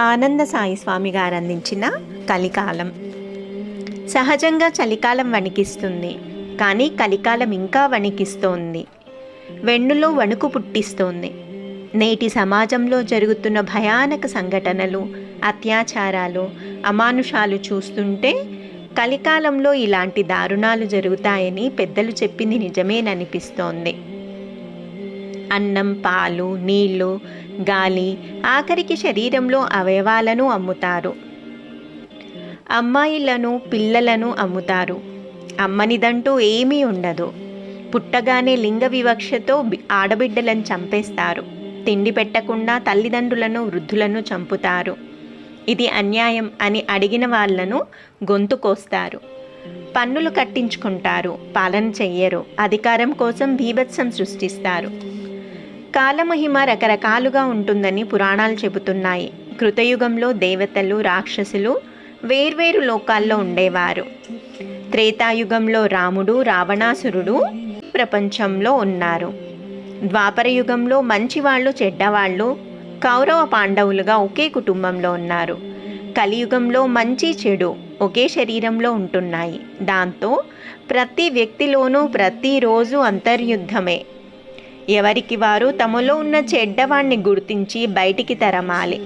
ఆనంద సాయిస్వామి గారు అందించిన కలికాలం. సహజంగా చలికాలం వణికిస్తుంది కానీ కలికాలం ఇంకా వణికిస్తోంది. వెన్నులో వణుకు పుట్టిస్తోంది. నేటి సమాజంలో జరుగుతున్న భయానక సంఘటనలు అత్యాచారాలు అమానుషాలు చూస్తుంటే కలికాలంలో ఇలాంటి దారుణాలు జరుగుతాయని పెద్దలు చెప్పింది నిజమేననిపిస్తోంది. అన్నం పాలు నీళ్ళు గాలి ఆఖరికి శరీరంలో అవయవాలను అమ్ముతారు. అమ్మాయిలను పిల్లలను అమ్ముతారు. అమ్మనిదంటూ ఏమీ ఉండదు. పుట్టగానే లింగ వివక్షతో ఆడబిడ్డలను చంపేస్తారు. తిండి పెట్టకుండా తల్లిదండ్రులను వృద్ధులను చంపుతారు. ఇది అన్యాయం అని అడిగిన వాళ్ళను గొంతు కోస్తారు. పన్నులు కట్టించుకుంటారు. పాలన చెయ్యరు. అధికారం కోసం బీభత్సం సృష్టిస్తారు. కాలమహిమ రకరకాలుగా ఉంటుందని పురాణాలు చెబుతున్నాయి. కృతయుగంలో దేవతలు రాక్షసులు వేర్వేరు లోకాల్లో ఉండేవారు. త్రేతాయుగంలో రాముడు రావణాసురుడు ప్రపంచంలో ఉన్నారు. ద్వాపర యుగంలో మంచివాళ్ళు చెడ్డవాళ్ళు కౌరవ పాండవులుగా ఒకే కుటుంబంలో ఉన్నారు. కలియుగంలో మంచి చెడు ఒకే శరీరంలో ఉంటున్నాయి. దాంతో ప్రతి వ్యక్తిలోనూ ప్రతిరోజు అంతర్యుద్ధమే. ఎవరికి వారు తమలో ఉన్న చెడ్డవాణ్ణి గుర్తించి బయటికి తరమాలి.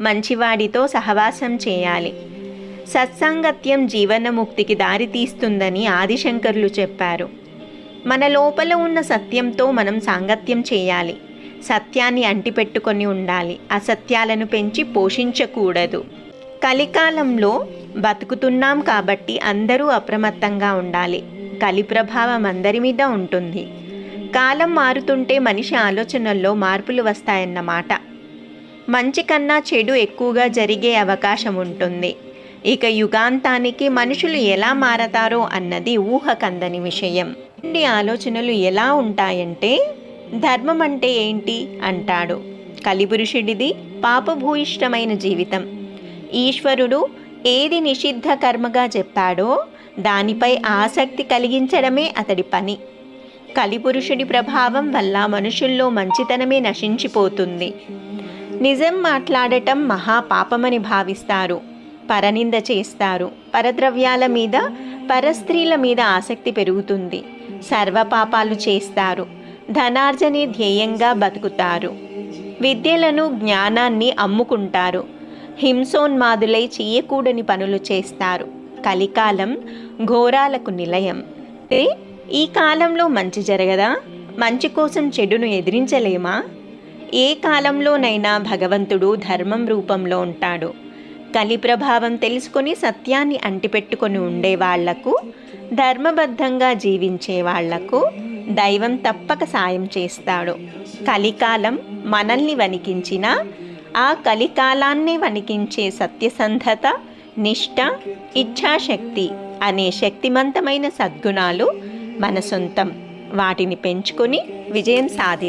మంచివాడితో సహవాసం చేయాలి. సత్సాంగత్యం జీవనముక్తికి దారితీస్తుందని ఆదిశంకర్లు చెప్పారు. మన లోపల ఉన్న సత్యంతో మనం సాంగత్యం చేయాలి. సత్యాన్ని అంటిపెట్టుకొని ఉండాలి. అసత్యాలను పెంచి పోషించకూడదు. కలికాలంలో బతుకుతున్నాం కాబట్టి అందరూ అప్రమత్తంగా ఉండాలి. కలి ప్రభావం అందరి మీద ఉంటుంది. కాలం మారుతుంటే మనిషి ఆలోచనల్లో మార్పులు వస్తాయన్నమాట. మంచి కన్నా చెడు ఎక్కువగా జరిగే అవకాశం ఉంటుంది. ఇక యుగాంతానికి మనుషులు ఎలా మారతారో అన్నది ఊహకందని విషయం. నుండి ఆలోచనలు ఎలా ఉంటాయంటే ధర్మం అంటే ఏంటి? అంటాడు. కలిపురుషుడిది పాపభూయిష్టమైన జీవితం. ఈశ్వరుడు ఏది నిషిద్ధ కర్మగా చెప్పాడో దానిపై ఆసక్తి కలిగించడమే అతడి పని. కలిపురుషుడి ప్రభావం వల్ల మనుషుల్లో మంచితనమే నశించిపోతుంది. నిజం మాట్లాడటం మహాపాపమని భావిస్తారు. పరనింద చేస్తారు. పరద్రవ్యాల మీద పరస్త్రీల మీద ఆసక్తి పెరుగుతుంది. సర్వపాపాలు చేస్తారు. ధనార్జనే ధ్యేయంగా బతుకుతారు. విద్యలను జ్ఞానాన్ని అమ్ముకుంటారు. హింసోన్మాదులై చెయ్యకూడని పనులు చేస్తారు. కలికాలం ఘోరాలకు నిలయం. ఈ కాలంలో మంచి జరగదా? మంచి కోసం చెడును ఎదిరించలేమా? ఏ కాలంలోనైనా భగవంతుడు ధర్మం రూపంలో ఉంటాడు. కలి ప్రభావం తెలుసుకొని సత్యాన్ని అంటిపెట్టుకొని ఉండే వాళ్ళకు ధర్మబద్ధంగా జీవించే వాళ్ళకు దైవం తప్పక సాయం చేస్తాడు. కలికాలం మనల్ని వణికించినా ఆ కలికాలాన్ని వణికించే సత్యసంధత నిష్ట ఇచ్ఛాశక్తి అనే శక్తిమంతమైన సద్గుణాలు మన సొంతం. వాటిని పెంచుకొని విజయం సాధి